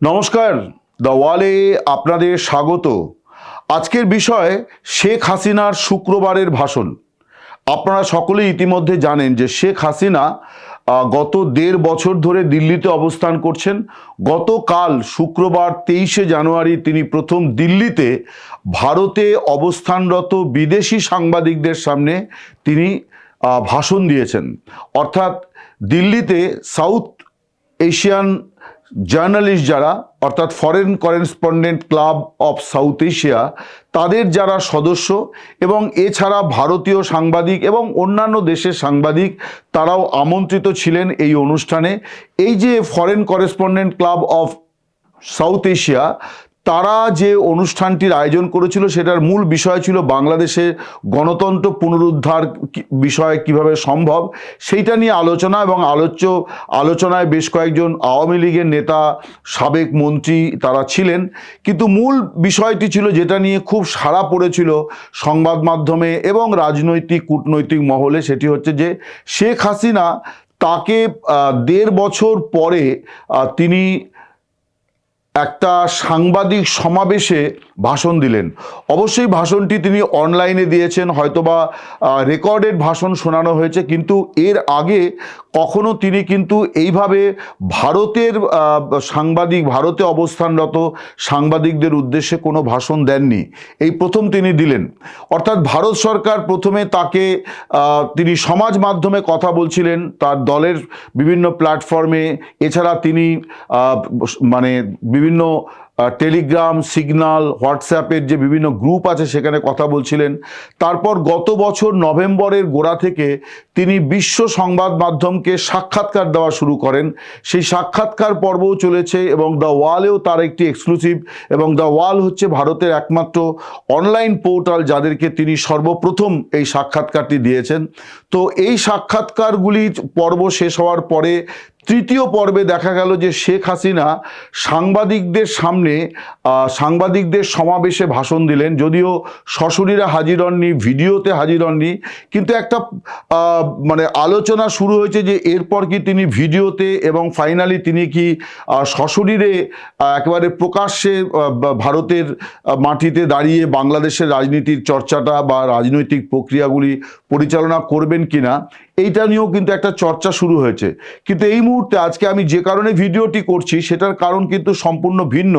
নমস্কার, দ্য ওয়ালে আপনাদের স্বাগত। আজকের বিষয়, শেখ হাসিনার শুক্রবারের ভাষণ। আপনারা সকলেই ইতিমধ্যে জানেন যে শেখ হাসিনা গত দেড় বছর ধরে দিল্লিতে অবস্থান করছেন। গতকাল শুক্রবার তেইশে জানুয়ারি তিনি প্রথম দিল্লিতে ভারতে অবস্থানরত বিদেশি সাংবাদিকদের সামনে তিনি ভাষণ দিয়েছেন। অর্থাৎ দিল্লিতে সাউথ এশিয়ান জার্নালিস্ট যারা, অর্থাৎ foreign correspondent club of South Asia তাদের যারা সদস্য এবং এছাড়া ভারতীয় সাংবাদিক এবং অন্যান্য দেশের সাংবাদিক, তারাও আমন্ত্রিত ছিলেন এই অনুষ্ঠানে। এই যে foreign correspondent club of South Asia তারা যে অনুষ্ঠানটির আয়োজন করেছিল, সেটার মূল বিষয় ছিল বাংলাদেশে গণতন্ত্র পুনরুদ্ধার বিষয় কীভাবে সম্ভব, সেইটা নিয়ে আলোচনা এবং আলোচ্য আলোচনায় বেশ কয়েকজন আওয়ামী লীগের নেতা, সাবেক মন্ত্রী তারা ছিলেন। কিন্তু মূল বিষয়টি ছিল যেটা নিয়ে খুব সাড়া পড়েছিল সংবাদ মাধ্যমে এবং রাজনৈতিক, কূটনৈতিক মহলে, সেটি হচ্ছে যে শেখ হাসিনা তাকে দেড় বছর পরে তিনি একটা সাংবাদিক সমাবেশে ভাষণ দিলেন। অবশ্যই ভাষণটি তিনি অনলাইনে দিয়েছেন, হয়তোবা রেকর্ডেড ভাষণ শোনানো হয়েছে, কিন্তু এর আগে কখনো তিনি কিন্তু এইভাবে ভারতের সাংবাদিক, ভারতে অবস্থানরত সাংবাদিকদের উদ্দেশ্যে কোনো ভাষণ দেননি। এই প্রথম তিনি দিলেন। অর্থাৎ ভারত সরকার প্রথমে তাকে তিনি সমাজ মাধ্যমে কথা বলছিলেন, তার দলের বিভিন্ন প্ল্যাটফর্মে, এছাড়া তিনি মানে বিভিন্ন আহ, টেলিগ্রাম সিগনাল হোয়াটসঅ্যাপের যে বিভিন্ন গ্রুপ আছে সেখানে কথা বলছিলেন। তারপর গত বছর নভেম্বরের গোড়া থেকে তিনি বিশ্ব সংবাদ মাধ্যমকে সাক্ষাৎকার দেওয়া শুরু করেন। সেই সাক্ষাৎকার পর্বও চলেছে এবং দ্য ওয়ালেও তার একটি এক্সক্লুসিভ এবং দ্য ওয়াল হচ্ছে ভারতের একমাত্র অনলাইন পোর্টাল যাদেরকে তিনি সর্বপ্রথম এই সাক্ষাৎকারটি দিয়েছেন। তো এই সাক্ষাৎকারগুলি পর্ব শেষ হওয়ার পরে তৃতীয় পর্বে দেখা গেল যে শেখ হাসিনা সাংবাদিকদের সামনে সাংবাদিকদের সমাবেশে ভাষণ দিলেন। যদিও সশরীরে হাজির হননি ভিডিওতে হাজির হননি কিন্তু একটা মানে আলোচনা শুরু হয়েছে যে এরপর কি তিনি ভিডিওতে এবং ফাইনালি তিনি কি আহ, সশরীরে একেবারে প্রকাশ্যে ভারতের মাটিতে দাঁড়িয়ে বাংলাদেশের রাজনীতির চর্চাটা বা রাজনৈতিক প্রক্রিয়াগুলি পরিচালনা করবেন কিনা এইটা নিয়েও কিন্তু একটা চর্চা শুরু হয়েছে। কিন্তু এই মুহূর্তে আজকে আমি যে কারণে ভিডিওটি করছি, সেটার কারণ কিন্তু সম্পূর্ণ ভিন্ন।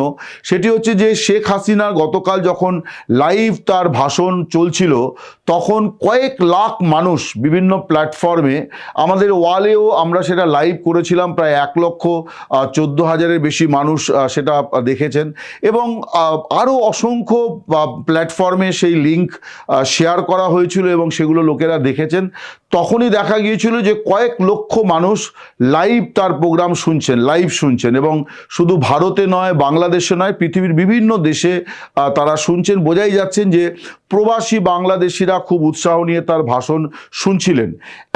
সেটি হচ্ছে যে শেখ হাসিনা গতকাল যখন লাইভ তার ভাষণ চলছিল, তখন কয়েক লাখ মানুষ বিভিন্ন প্ল্যাটফর্মে আমাদের ওয়ালেও আমরা সেটা লাইভ করেছিলাম, প্রায় এক লক্ষ চোদ্দ হাজারের বেশি মানুষ সেটা দেখেছেন। এবং আরও অসংখ্য প্ল্যাটফর্মে সেই লিঙ্ক শেয়ার করা হয়েছিল এবং সেগুলো লোকেরা দেখেছেন। তখনই দেখা গিয়েছিল যে কয়েক লক্ষ মানুষ লাইভ তার প্রোগ্রাম শুনছেন লাইভ শুনছেন এবং শুধু ভারতে নয়, বাংলাদেশে নয়, পৃথিবীর বিভিন্ন দেশে তারা শুনছেন। বোঝাই যাচ্ছেন যে প্রবাসী বাংলাদেশিরা খুব উৎসাহ নিয়ে তার ভাষণ শুনছিলেন।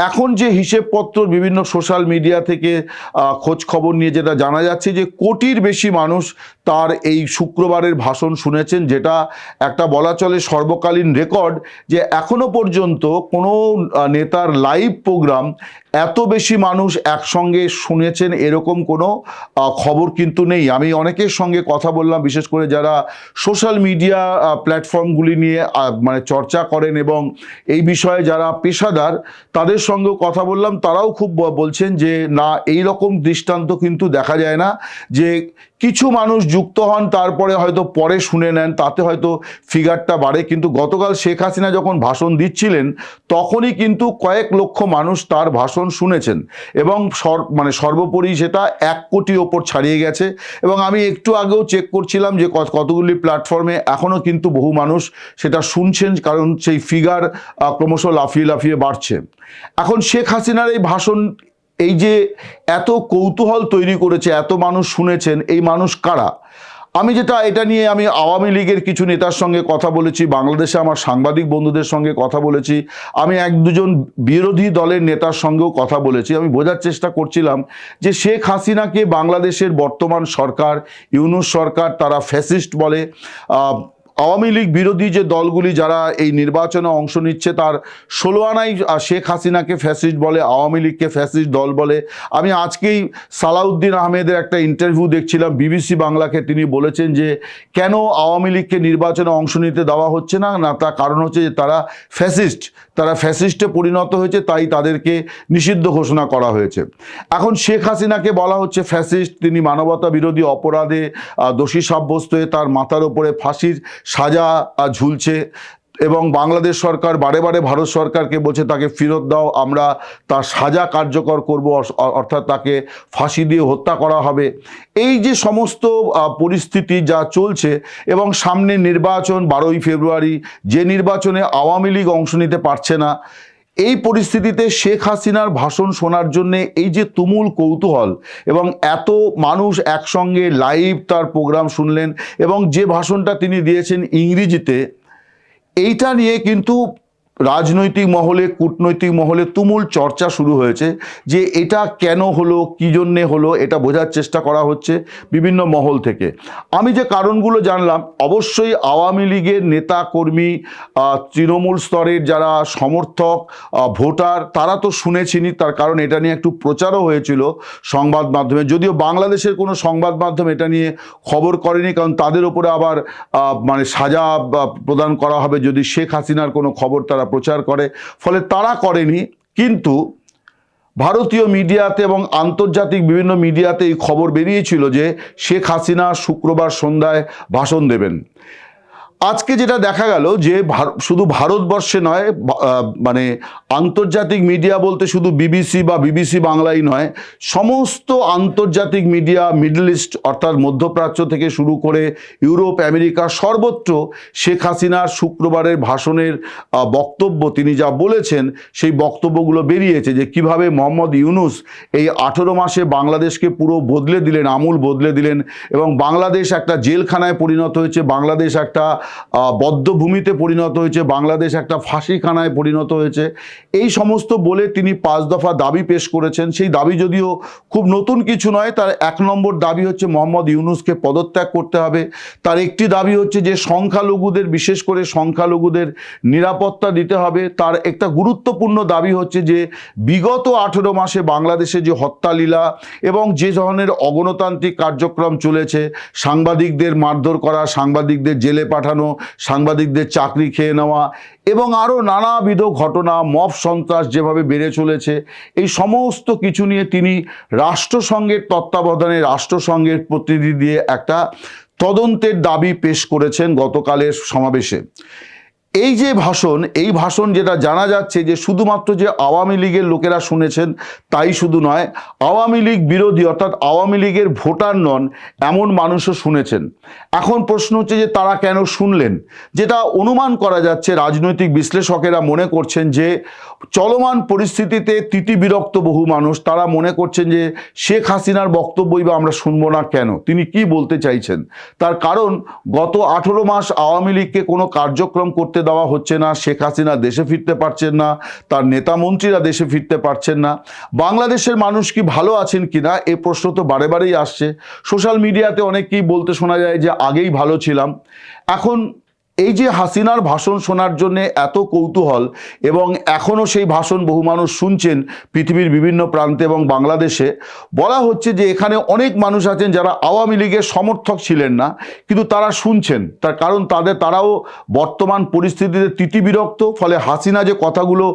এখন যে হিসেবপত্র বিভিন্ন সোশ্যাল মিডিয়া থেকে খোঁজ খবর নিয়ে যেটা জানা যাচ্ছে যে কোটির বেশি মানুষ তার এই শুক্রবারের ভাষণ শুনেছেন, যেটা একটা বলা চলে সর্বকালীন রেকর্ড যে এখনও পর্যন্ত কোনো নেতার লাইভ প্রোগ্রাম এত বেশি মানুষ একসঙ্গে শুনেছেন এরকম কোনো খবর কিন্তু নেই। আমি অনেকের সঙ্গে কথা বললাম, বিশেষ করে যারা সোশ্যাল মিডিয়া প্ল্যাটফর্মগুলি নিয়ে মানে চর্চা করেন এবং এই বিষয়ে যারা পেশাদার, তাদের সঙ্গেও কথা বললাম। তারাও খুব বলছেন যে, না, এই রকম দৃষ্টান্ত কিন্তু দেখা যায় না যে, কিছু মানুষ যুক্ত হন, তারপরে হয়তো পরে শুনে নেন, তাতে হয়তো ফিগারটা বাড়ে। কিন্তু গতকাল শেখ হাসিনা যখন ভাষণ দিচ্ছিলেন, তখনই কিন্তু কয়েক লক্ষ মানুষ তার ভাষণ শুনেছেন এবং সর- মানে সর্বোপরি সেটা এক কোটি ওপর ছাড়িয়ে গেছে। এবং আমি একটু আগেও চেক করছিলাম যে কতগুলি প্ল্যাটফর্মে এখনও কিন্তু বহু মানুষ সেটা শুনছেন, কারণ সেই ফিগার ক্রমশ লাফিয়ে লাফিয়ে বাড়ছে। এখন শেখ হাসিনার এই ভাষণ, এই যে এত কৌতূহল তৈরি করেছে, এত মানুষ শুনেছেন, এই মানুষ কারা? আমি যেটা, এটা নিয়ে আমি আওয়ামী লীগের কিছু নেতার সঙ্গে কথা বলেছি, বাংলাদেশে আমার সাংবাদিক বন্ধুদের সঙ্গে কথা বলেছি, আমি এক দুজন বিরোধী দলের নেতার সঙ্গেও কথা বলেছি। আমি বোঝার চেষ্টা করছিলাম যে শেখ হাসিনাকে বাংলাদেশের বর্তমান সরকার, ইউনুস সরকার, তারা ফ্যাসিস্ট বলে আওয়ামী লীগ বিরোধী যে দলগুলি যারা এই নির্বাচনে অংশ নিচ্ছে, তার ষোলো আনাই শেখ হাসিনাকে ফ্যাসিস্ট বলে, আওয়ামী লীগকে ফ্যাসিস্ট দল বলে। আমি আজকেই সালাউদ্দিন আহমেদের একটা ইন্টারভিউ দেখছিলাম, বিবিসি বাংলাকে তিনি বলেছেন যে, কেন আওয়ামী লীগকে নির্বাচনে অংশ নিতে দেওয়া হচ্ছে না? না, তার কারণ হচ্ছে যে, তারা ফ্যাসিস্ট। তারা ফ্যাসিস্টে পরিণত হয়েছে, তাই তাদেরকে নিষিদ্ধ ঘোষণা করা হয়েছে। এখন শেখ হাসিনাকে বলা হচ্ছে ফ্যাসিস্ট, তিনি মানবতা বিরোধী অপরাধে দোষী সাব্যস্ত হয়ে তার মাথার ওপরে ফাঁসির সাজা ঝুলছে এবং বাংলাদেশ সরকার, বারে বারে ভারত সরকারকে বলছে তাকে ফেরত দাও, আমরা তার সাজা কার্যকর করব অর্থাৎ তাকে ফাঁসি দিয়ে হত্যা করা হবে। এই যে সমস্ত পরিস্থিতি যা চলছে এবং সামনে নির্বাচন বারোই ফেব্রুয়ারি, যে নির্বাচনে আওয়ামী লীগ অংশ নিতে পারছে না এই পরিস্থিতিতে শেখ হাসিনার ভাষণ শোনার জন্যে এই যে তুমুল কৌতূহল এবং এত মানুষ একসঙ্গে লাইভ তার প্রোগ্রাম শুনলেন এবং যে ভাষণটা তিনি দিয়েছেন ইংরেজিতে, এইটা নিয়ে কিন্তু রাজনৈতিক মহলে, কূটনৈতিক মহলে তুমুল চর্চা শুরু হয়েছে যে এটা কেন হলো, কী জন্যে হলো, এটা বোঝার চেষ্টা করা হচ্ছে বিভিন্ন মহল থেকে। আমি যে কারণগুলো জানলাম, অবশ্যই আওয়ামী লীগের নেতা কর্মী তৃণমূল স্তরের যারা সমর্থক ভোটার, তারা তো শুনেছিনি, তার কারণ এটা নিয়ে একটু প্রচারও হয়েছিল সংবাদ মাধ্যমে। যদিও বাংলাদেশের কোনো সংবাদ মাধ্যম এটা নিয়ে খবর করেনি, কারণ তাদের উপরে আবার মানে সাজা প্রদান করা হবে যদি শেখ হাসিনার কোনো খবর তারা প্রচার করে, ফলে তারা করেনি। কিন্তু ভারতীয় মিডিয়াতে এবং আন্তর্জাতিক বিভিন্ন মিডিয়াতে এই খবর বেরিয়েছিল যে শেখ হাসিনা শুক্রবার সন্ধ্যায় ভাষণ দেবেন। আজকে যেটা দেখা গেল যে শুধু ভারতবর্ষে নয় মানে আন্তর্জাতিক মিডিয়া বলতে শুধু বিবিসি বা বিবিসি বাংলাই নয়, সমস্ত আন্তর্জাতিক মিডিয়া, মিডল ইস্ট অর্থাৎ মধ্যপ্রাচ্য থেকে শুরু করে ইউরোপ, আমেরিকা, সর্বত্র শেখ হাসিনার শুক্রবারের ভাষণের বক্তব্য তিনি যা বলেছেন, সেই বক্তব্যগুলো বেরিয়েছে যে কীভাবে মোহাম্মদ ইউনুস এই আঠেরো মাসে বাংলাদেশকে পুরো বদলে দিলেন, আমূল বদলে দিলেন এবং বাংলাদেশ একটা জেলখানায় পরিণত হয়েছে, বাংলাদেশ একটা বদ্ধভূমিতে পরিণত হয়েছে, বাংলাদেশ একটা ফাঁসিখানায় পরিণত হয়েছে। এই সমস্ত বলে তিনি পাঁচ দফা দাবি পেশ করেছেন। সেই দাবি যদিও খুব নতুন কিছু নয়, তার এক নম্বর দাবি হচ্ছে মোহাম্মদ ইউনুসকে পদত্যাগ করতে হবে। তার একটি দাবি হচ্ছে যে সংখ্যালঘুদের, বিশেষ করে সংখ্যালঘুদের নিরাপত্তা দিতে হবে। তার একটা গুরুত্বপূর্ণ দাবি হচ্ছে যে বিগত আঠেরো মাসে বাংলাদেশে যে হত্যালীলা এবং যে ধরনের অগণতান্ত্রিক কার্যক্রম চলেছে, সাংবাদিকদের মারধর করা, সাংবাদিকদের জেলে পাঠানো সাংবাদিকদের চাকরি খেয়ে নেওয়া এবং আরও নানাবিধ ঘটনা, মব সন্ত্রাস যেভাবে বেড়ে চলেছে, এই সমস্ত কিছু নিয়ে তিনি রাষ্ট্রসংঘের তত্ত্বাবধানে রাষ্ট্রসংঘের প্রতিনিধি দিয়ে একটা তদন্তের দাবি পেশ করেছেন গতকালের সমাবেশে। এই যে ভাষণ, এই ভাষণ যেটা জানা যাচ্ছে যে শুধুমাত্র যে আওয়ামী লীগের লোকেরা শুনেছেন তাই শুধু নয়, আওয়ামী লীগ বিরোধী অর্থাৎ আওয়ামী লীগের ভোটার নন, এমন মানুষও শুনেছেন। এখন প্রশ্ন হচ্ছে যে তারা কেন শুনলেন? যেটা অনুমান করা যাচ্ছে, রাজনৈতিক বিশ্লেষকেরা মনে করছেন যে চলমান পরিস্থিতিতে তিতি বিরক্ত বহু মানুষ। তারা মনে করছেন যে শেখ হাসিনার বক্তব্যই বা আমরা শুনব না কেন? তিনি কি বলতে চাইছেন? তার কারণ, গত আঠেরো মাস আওয়ামী লীগকে কোনো কার্যক্রম করতে দেওয়া হচ্ছে না, শেখ হাসিনা দেশে ফিরতে পারছেন না, তার নেতা মন্ত্রীরা দেশে ফিরতে পারছেন না। বাংলাদেশের মানুষ কি ভালো আছেন কি না এ প্রশ্ন তো বারে বারেই আসছে। সোশ্যাল মিডিয়াতে অনেকেই বলতে শোনা যায় যে আগেই ভালো ছিলাম। এখন এই যে হাসিনার ভাষণ শোনার জন্য এত কৌতূহল এবং এখনও সেই ভাষণ বহু মানুষ শুনছেন পৃথিবীর বিভিন্ন প্রান্তে এবং বাংলাদেশে, বলা হচ্ছে যে এখানে অনেক মানুষ আছেন যারা আওয়ামী লীগের সমর্থক ছিলেন না, কিন্তু তারা শুনছেন। তার কারণ তাদের, তারাও বর্তমান পরিস্থিতিতে তিতিবিরক্ত, ফলে হাসিনা যে কথাগুলো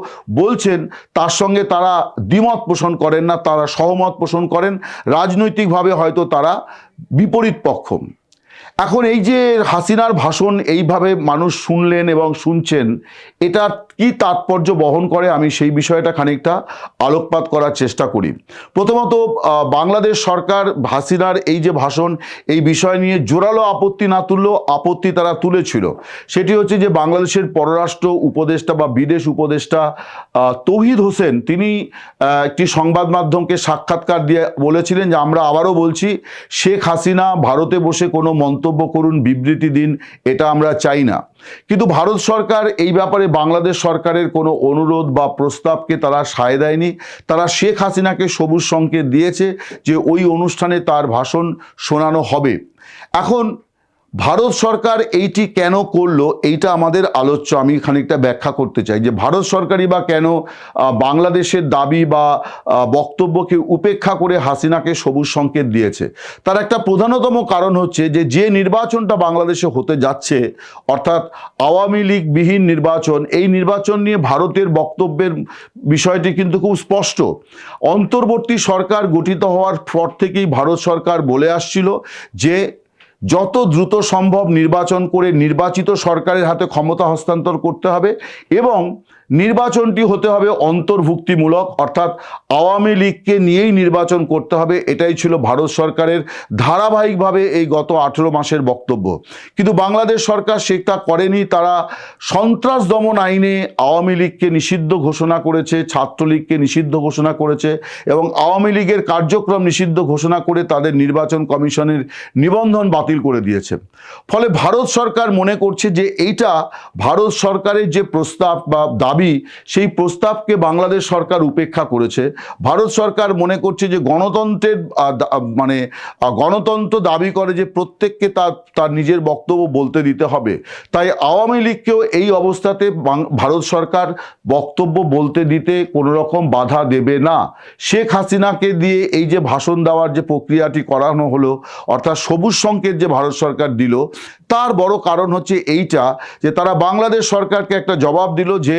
বলছেন, তার সঙ্গে তারা দ্বিমত পোষণ করেন না, তারা সহমত পোষণ করেন। রাজনৈতিকভাবে হয়তো তারা বিপরীত পক্ষ। এখন এই যে হাসিনার ভাষণ এইভাবে মানুষ শুনলেন এবং শুনছেন এটা কি তাৎপর্য বহন করে আমি সেই বিষয়টা খানিকটা আলোকপাত করার চেষ্টা করি। প্রথমত বাংলাদেশ সরকার হাসিনার এই যে ভাষণ, এই বিষয় নিয়ে জোরালো আপত্তি না তুললেও আপত্তি তারা তুলেছিল। সেটি হচ্ছে যে বাংলাদেশের পররাষ্ট্র উপদেষ্টা বা বিদেশ উপদেষ্টা তৌহিদ হোসেন, তিনি একটি সংবাদ মাধ্যমকে সাক্ষাৎকার দিয়ে বলেছিলেন যে, আমরা আবারও বলছি, শেখ হাসিনা ভারতে বসে কোনো মন্তব্য করুন, বিবৃতি দিন, এটা আমরা চাই না। কিন্তু ভারত সরকার এই ব্যাপারে বাংলাদেশ সরকারের কোনো অনুরোধ বা প্রস্তাবকে তারা সায় দেয়নি। তারা শেখ হাসিনাকে সবুজ সংকেত দিয়েছে যে ওই অনুষ্ঠানে তার ভাষণ শোনানো হবে। এখন ভারত সরকার এইটি কেন করল, এইটা আমাদের আলোচ্য। আমি খানিকটা ব্যাখ্যা করতে চাই যে, ভারত সরকারই বা কেন বাংলাদেশের দাবি বা বক্তব্যকে উপেক্ষা করে হাসিনাকে সবুজ সংকেত দিয়েছে। তার একটা প্রধানতম কারণ হচ্ছে যে যে নির্বাচনটা বাংলাদেশে হতে যাচ্ছে, অর্থাৎ আওয়ামী লীগ বিহীন নির্বাচন, এই নির্বাচন নিয়ে ভারতের বক্তব্যের বিষয়টি কিন্তু খুব স্পষ্ট। অন্তর্বর্তী সরকার গঠিত হওয়ার পর থেকেই ভারত সরকার বলে আসছিল যে যত দ্রুত সম্ভব নির্বাচন করে নির্বাচিত সরকারের হাতে ক্ষমতা হস্তান্তর করতে হবে এবং নির্বাচনটি হতে হবে অন্তর্ভুক্তিমূলক, অর্থাৎ আওয়ামী লীগকে নিয়েই নির্বাচন করতে হবে, এটাই ছিল ভারত সরকারের ধারাবাহিকভাবে এই গত আঠেরো মাসের বক্তব্য। কিন্তু বাংলাদেশ সরকার সেটা করেনি, তারা সন্ত্রাস দমন আইনে আওয়ামী লীগকে নিষিদ্ধ ঘোষণা করেছে, ছাত্রলীগকে নিষিদ্ধ ঘোষণা করেছে এবং আওয়ামী লীগের কার্যক্রম নিষিদ্ধ ঘোষণা করে তাদের নির্বাচন কমিশনের নিবন্ধন বাতিল করে দিয়েছে। ফলে ভারত সরকার মনে করছে যে এইটা ভারত সরকারের যে প্রস্তাব বা দাবি সেই প্রস্তাবকে বাংলাদেশ সরকার উপেক্ষা করেছে। ভারত সরকার মনে করছে যে গণতন্ত্রের মানে গণতন্ত্র দাবি করে যে প্রত্যেককে তার তার নিজের বক্তব্য বলতে দিতে হবে। তাই আওয়ামী লীগকেও এই অবস্থাতে ভারত সরকার বক্তব্য বলতে দিতে কোনো রকম বাধা দেবে না। শেখ হাসিনাকে দিয়ে এই যে ভাষণ দেওয়ার যে প্রক্রিয়াটি করানো হলো, অর্থাৎ সবুজ সংকেত যে ভারত সরকার দিল, তার বড় কারণ হচ্ছে এইটা যে তারা বাংলাদেশ সরকারকে একটা জবাব দিল যে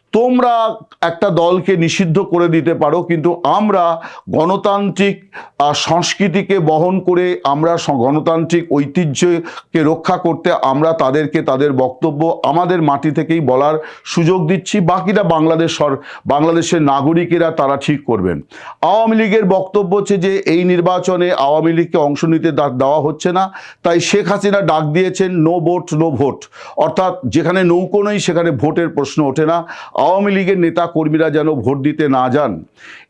তোমরা একটা দলকে নিষিদ্ধ করে দিতে পারো, কিন্তু আমরা গণতান্ত্রিক সংস্কৃতিকে বহন করে আমরা গণতান্ত্রিক ঐতিহ্যকে রক্ষা করতে আমরা তাদেরকে তাদের বক্তব্য আমাদের মাটি থেকেই বলার সুযোগ দিচ্ছি। বাকিটা বাংলাদেশ সর, বাংলাদেশের নাগরিকেরা তারা ঠিক করবেন। আওয়ামী লীগের বক্তব্য হচ্ছে যে, এই নির্বাচনে আওয়ামী লীগকে অংশ নিতে দেওয়া হচ্ছে না। তাই শেখ হাসিনা ডাক দিয়েছেন, নো ভোট নো ভোট। অর্থাৎ যেখানে নৌকো নেই, সেখানে ভোটের প্রশ্ন ওঠে না। আওয়ামী লীগের নেতা কর্মীরা যেন ভোট দিতে না যান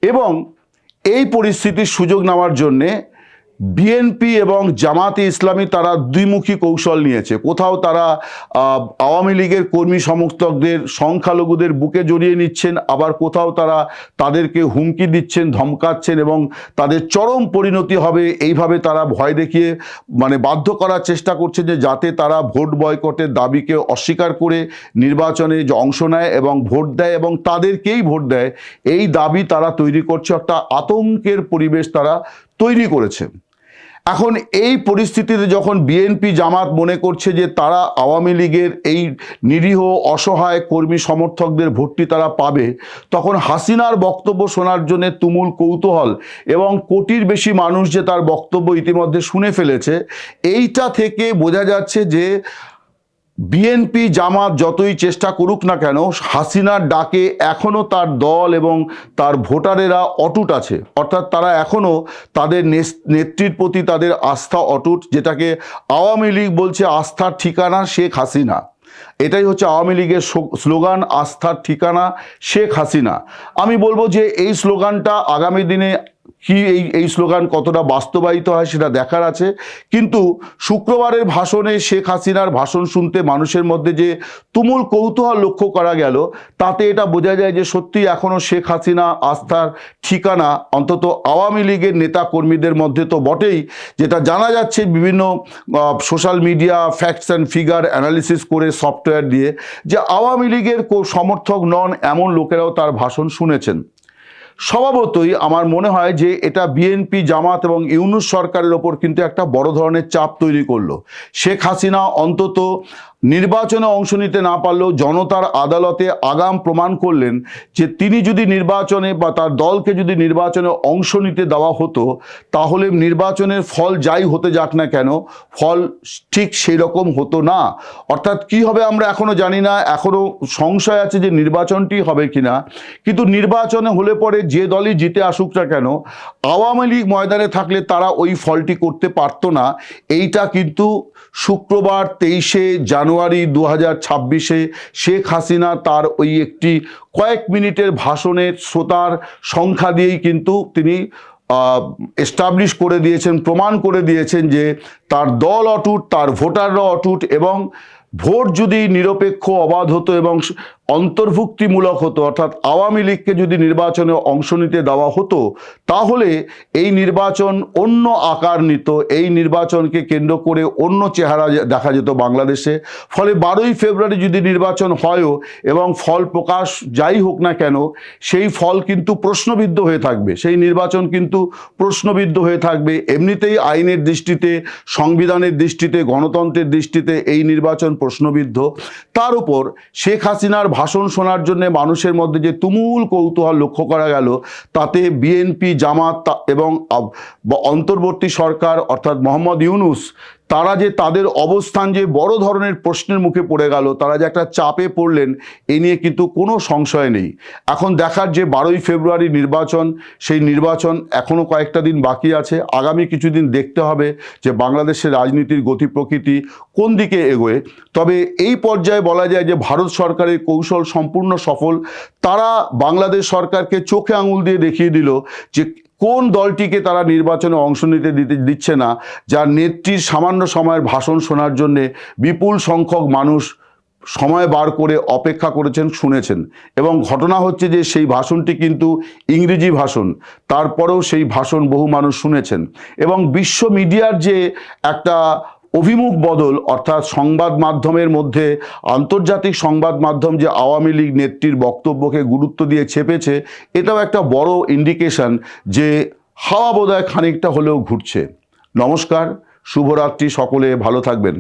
এবং এই পরিস্থিতির সুযোগ নেওয়ার জন্যে বিএনপি এবং জামাতে ইসলামী তারা দ্বিমুখী কৌশল নিয়েছে। কোথাও তারা আওয়ামী লীগের কর্মী সমর্থকদের সংখ্যালঘুদের বুকে জড়িয়ে নিচ্ছেন, আবার কোথাও তারা তাদেরকে হুমকি দিচ্ছেন, ধমকাচ্ছেন এবং তাদের চরম পরিণতি হবে এইভাবে তারা ভয় দেখিয়ে মানে বাধ্য করার চেষ্টা করছে যে যাতে তারা ভোট বয়কটের দাবিকে অস্বীকার করে নির্বাচনে যে অংশ নেয় এবং ভোট দেয় এবং তাদেরকেই ভোট দেয়, এই দাবি তারা তৈরি করছে একটা আতঙ্কের পরিবেশ তারা তৈরি করেছে। এখন এই পরিস্থিতিতে যখন বিএনপি জামাত মনে করছে যে তারা আওয়ামী লীগের এই নিরীহ, অসহায় কর্মী সমর্থকদের ভোটটি তারা পাবে, তখন হাসিনার বক্তব্য শোনার জন্য তুমুল কৌতূহল এবং কোটির বেশি মানুষ যে তার বক্তব্য ইতিমধ্যে শুনে ফেলেছে, এইটা থেকে বোঝা যাচ্ছে যে বিএনপি জামাত যতই চেষ্টা করুক না কেন, হাসিনার ডাকে এখনও তার দল এবং তার ভোটারেরা অটুট আছে। অর্থাৎ তারা এখনও তাদের নেত্রীর প্রতি তাদের আস্থা অটুট, যেটাকে আওয়ামী লীগ বলছে আস্থার ঠিকানা শেখ হাসিনা। এটাই হচ্ছে আওয়ামী লীগের স্লোগান, আস্থার ঠিকানা শেখ হাসিনা। আমি বলব যে এই স্লোগানটা আগামী দিনে কি এই এই স্লোগান কতটা বাস্তবায়িত হয় সেটা দেখার আছে। কিন্তু শুক্রবারের ভাষণে শেখ হাসিনার ভাষণ শুনতে মানুষের মধ্যে যে তুমুল কৌতূহল লক্ষ্য করা গেল, তাতে এটা বোঝা যায় যে সত্যি এখনও শেখ হাসিনা আস্থার ঠিকানা, অন্তত আওয়ামী লীগের নেতা কর্মীদের মধ্যে তো বটেই, যেটা জানা যাচ্ছে বিভিন্ন social media facts and figure analysis করে সফটওয়্যার দিয়ে, যে আওয়ামী লীগের সমর্থক নন এমন লোকেরাও তার ভাষণ শুনেছেন। স্বভাবতই আমার মনে হয় যে এটা বিএনপি, জামাত এবং ইউনুস সরকারের ওপর কিন্তু একটা বড় ধরনের চাপ তৈরি করল। শেখ হাসিনা অন্তত নির্বাচনে অংশ নিতে না পারলেও জনতার আদালতে আগাম প্রমাণ করলেন যে তিনি যদি নির্বাচনে বা তার দলকে যদি নির্বাচনে অংশ নিতে দেওয়া হতো, তাহলে নির্বাচনের ফল যাই হতে যাক না কেন, ফল ঠিক সেই রকম হতো না। অর্থাৎ কি হবে আমরা এখনও জানি না এখনও সংশয় আছে যে নির্বাচনটি হবে কিনা। কিন্তু নির্বাচনে হলে পরে যে দলই জিতে আসুক না কেন, আওয়ামী লীগ ময়দানে থাকলে তারা ওই ফলটি করতে পারতো না। এইটা কিন্তু শুক্রবার তেইশে জানুয়ারি দু হাজার ছাব্বিশে শেখ হাসিনা তার ওই একটি কয়েক মিনিটের ভাষণের শ্রোতার সংখ্যা দিয়েই কিন্তু তিনি এস্টাবলিশ করে দিয়েছেন, প্রমাণ করে দিয়েছেন যে তার দল অটুট, তার ভোটাররা অটুট এবং ভোট যদি নিরপেক্ষ, অবাধ হতো এবং অন্তর্ভুক্তিমূলক হতো, অর্থাৎ আওয়ামী লীগকে যদি নির্বাচনে অংশ নিতে দেওয়া হতো, তাহলে এই নির্বাচন অন্য আকার নিত, এই নির্বাচনকে কেন্দ্র করে অন্য চেহারা দেখা যেত বাংলাদেশে। ফলে বারোই ফেব্রুয়ারি যদি নির্বাচন হয়ও এবং ফল প্রকাশ যাই হোক না কেন, সেই ফল কিন্তু প্রশ্নবিদ্ধ হয়ে থাকবে। সেই নির্বাচন কিন্তু প্রশ্নবিদ্ধ হয়ে থাকবে। এমনিতেই আইনের দৃষ্টিতে, সংবিধানের দৃষ্টিতে, গণতন্ত্রের দৃষ্টিতে এই নির্বাচন প্রশ্নবিদ্ধ। তার উপর শেখ হাসিনার ভাষণ শোনার জন্য মানুষের মধ্যে যে তুমুল কৌতূহল লক্ষ্য করা গেল, তাতে বিএনপি জামাত এবং অন্তর্বর্তী সরকার অর্থাৎ মোহাম্মদ ইউনুস তারা যে তাদের অবস্থান যে বড় ধরনের প্রশ্নের মুখে পড়ে গেল, তারা যে একটা চাপে পড়লেন, এ নিয়ে কিন্তু কোনো সংশয় নেই। এখন দেখার যে বারোই ফেব্রুয়ারি নির্বাচন, সেই নির্বাচন এখনও কয়েকটা দিন বাকি আছে। আগামী কিছুদিন দেখতে হবে যে বাংলাদেশের রাজনীতির গতি প্রকৃতি কোন দিকে এগোয়। তবে এই পর্যায়ে বলা যায় যে ভারত সরকারের কৌশল সম্পূর্ণ সফল। তারা বাংলাদেশ সরকারকে চোখে আঙুল দিয়ে দেখিয়ে দিল যে কোন দলটিকে তারা নির্বাচনে অংশ নিতে দিতে দিচ্ছে না, যার নেত্রীর সামান্য সময়ের ভাষণ শোনার জন্যে বিপুল সংখ্যক মানুষ সময় বার করে অপেক্ষা করেছেন, শুনেছেন। এবং ঘটনা হচ্ছে যে সেই ভাষণটি কিন্তু ইংরেজি ভাষণ, তারপরেও সেই ভাষণ বহু মানুষ শুনেছেন। এবং বিশ্ব মিডিয়ার যে একটা অভিমুখ বদল, অর্থাৎ সংবাদ মাধ্যমের মধ্যে আন্তর্জাতিক সংবাদ মাধ্যম যে আওয়ামী লীগ নেত্রীর বক্তব্যকে গুরুত্ব দিয়ে ছেপেছে এটাও একটা বড় ইন্ডিকেশন যে হাওয়া বোধহয় খানিকটা হলেও ঘুরছে। নমস্কার, শুভরাত্রি সকলে, ভালো থাকবেন।